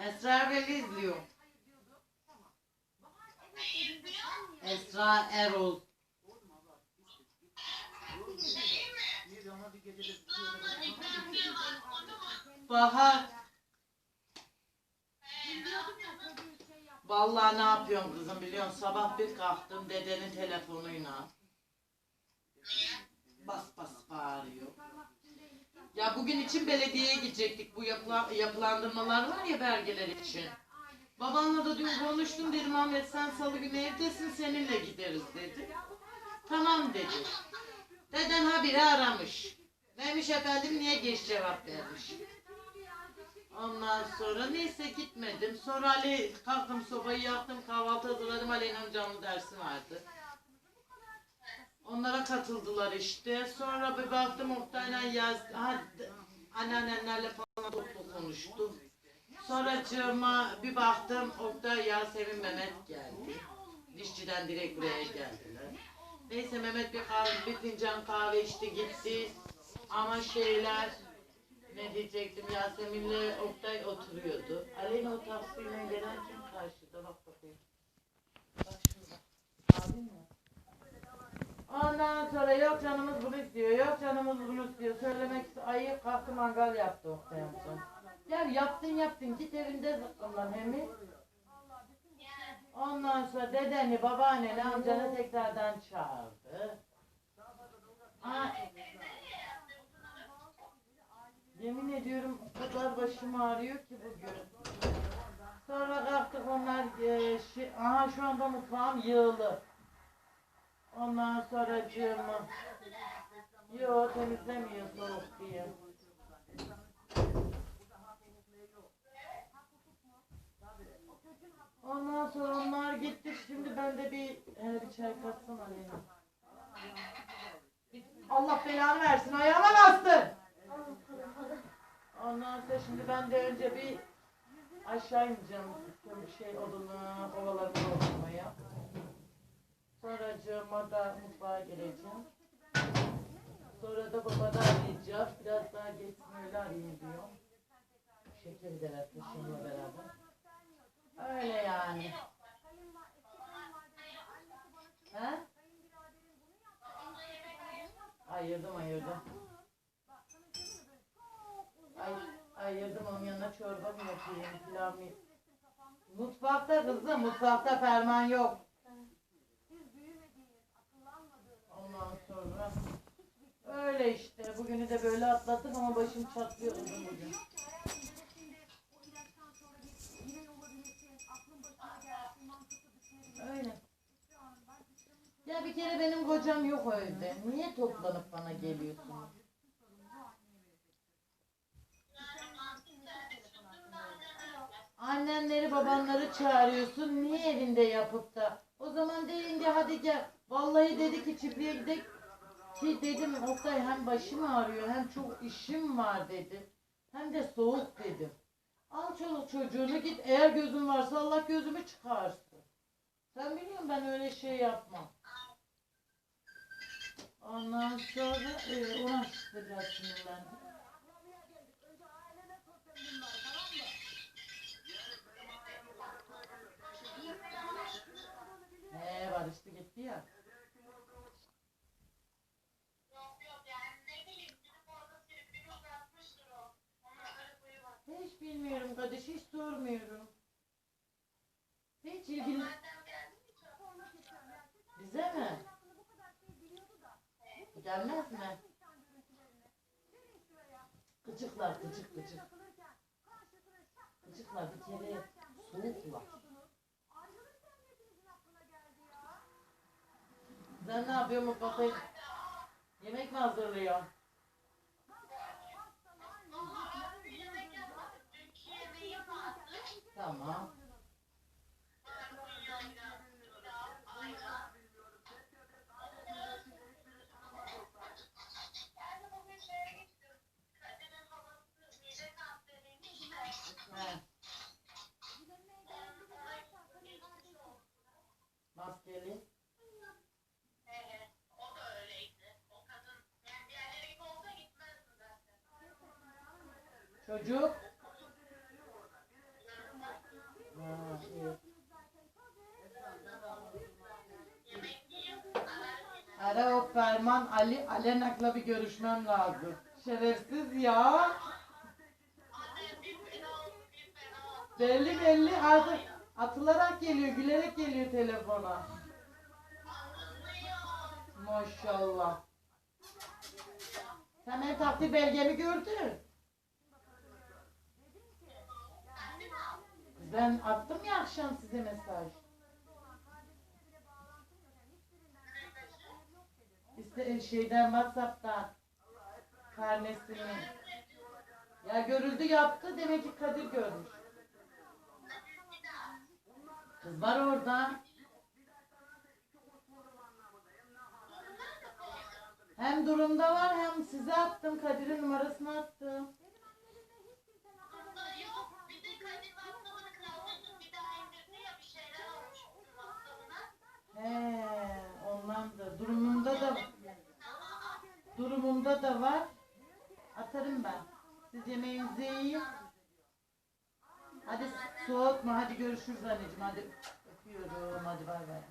Esra Erbil'i izliyor. Hayır diyordu. Tamam. Bahar evet dediğinde sen niye? Esra Erol. Oğlum abla. Git git. git. Yok, git. Niye de ona bir gecede bir şey öyle- Bahar. Vallahi ne yapıyorum kızım biliyorsun sabah bir kalktım dedenin telefonuyla. Bas bas bağırıyor. Ya bugün için belediyeye gidecektik bu yapıla, yapılandırmalar var ya belgeler için. Babanla da dün konuştum dedim Ahmet sen salı günü evdesin seninle gideriz dedi. Tamam dedi. Deden habire aramış. Neymiş efendim niye geç cevap vermiş. Ondan sonra neyse gitmedim. Sonra Ali kalktım sobayı yaktım kahvaltı hazırladım Ali'nin canlı dersi vardı. Onlara katıldılar işte. Sonra bir baktım Oktay'la yaz, ha, anneannenlerle falan toplu konuştu. Sonra cığıma bir baktım Oktay Yasemin Mehmet geldi. Dişçiden direkt buraya geldiler. Neyse Mehmet bir kahve, bir fincan kahve içti gitti. Ama şeyler ne diyecektim Yasemin'le Oktay oturuyordu. Aleyna o taksiyle gelen kim karşıda bak bakayım. Bak şurada. Abin mi? Ondan sonra yok canımız bunu istiyor, yok canımız bunu istiyor. Söylemek ayıp kalktı mangal yaptı Oktay amca. Ya yaptın yaptın git evinde zıkkımlan hemi. Ondan sonra dedeni, babaanneni, amcanı tekrardan çağırdı. Ha, yemin ediyorum o kadar başım ağrıyor ki bugün. Sonra kalktık onlar, e, şey, aha şu anda mutfağım yığılı. Ondan sonra cığımı, yo temizlemiyor soğuk diye. Ondan sonra onlar gitti. Şimdi ben de bir hele bir çay katsana Aleyna. Allah belanı versin ayağıma bastın. Ondan sonra şimdi ben de önce bir aşağı ineceğim. Bir şey odunu, ovalarını doldurmaya. Sonra cığıma da mutfağa geleceğim. Sonra da babada arayacağım. Biraz daha geçsin öyle arayayım diyor. Şekeri de ver taşımla beraber. Öyle yani. He? Ayırdım ayırdım. Ayırdım onun yanına çorba mı yapayım, pilav mı? Mutfakta kızım, mutfakta ferman yok. Ondan sonra öyle işte. Bugünü de böyle atlattık ama başım çatlıyor kızım bugün. Öyle. Ya bir kere benim kocam yok o evde. Niye toplanıp bana geliyorsunuz? Annenleri babanları çağırıyorsun. Niye evinde yapıp da? O zaman deyince hadi gel. Vallahi dedi ki çiftliğe gidelim. Ki dedim Oktay hem başım ağrıyor hem çok işim var dedim. Hem de soğuk dedim. Al çoluk çocuğunu git. Eğer gözün varsa Allah gözümü çıkarsın. Sen biliyorsun ben öyle şey yapmam. Ondan sonra e, uğraştıracağız ben. Hiç bilmiyorum kardeş hiç sormuyorum. Hiç ilgili... Bize mi? Gelmez mi? Gıcıklar gıcık gıcık. Gıcıklar bir kere soğuklar. Sen ne yapıyorsun mutfakta? Yemek mi hazırlıyor? Tamam. Çocuk. Ara o Ferman Ali Alenak'la bir görüşmem lazım. Şerefsiz ya. Belli belli artık atılarak geliyor, gülerek geliyor telefona. Maşallah. Sen benim takdir belgemi gördün. Ben attım ya akşam size mesaj. İşte şeyden Whatsapp'tan karnesini. Ya görüldü yaptı demek ki Kadir görmüş. Kız var orada. Hem durumda var hem size attım Kadir'in numarasını attım. Yok, bir de Kadir WhatsApp'ını kaldırdı. Bir daha indirdi ya bir şeyler olmuş bütün WhatsApp'ına. He, ondandır. Durumunda da da var. Atarım ben. Siz yemeğinizi yiyin. Hadi soğutma. Hadi görüşürüz anneciğim. Hadi öpüyorum. Hadi bay bay.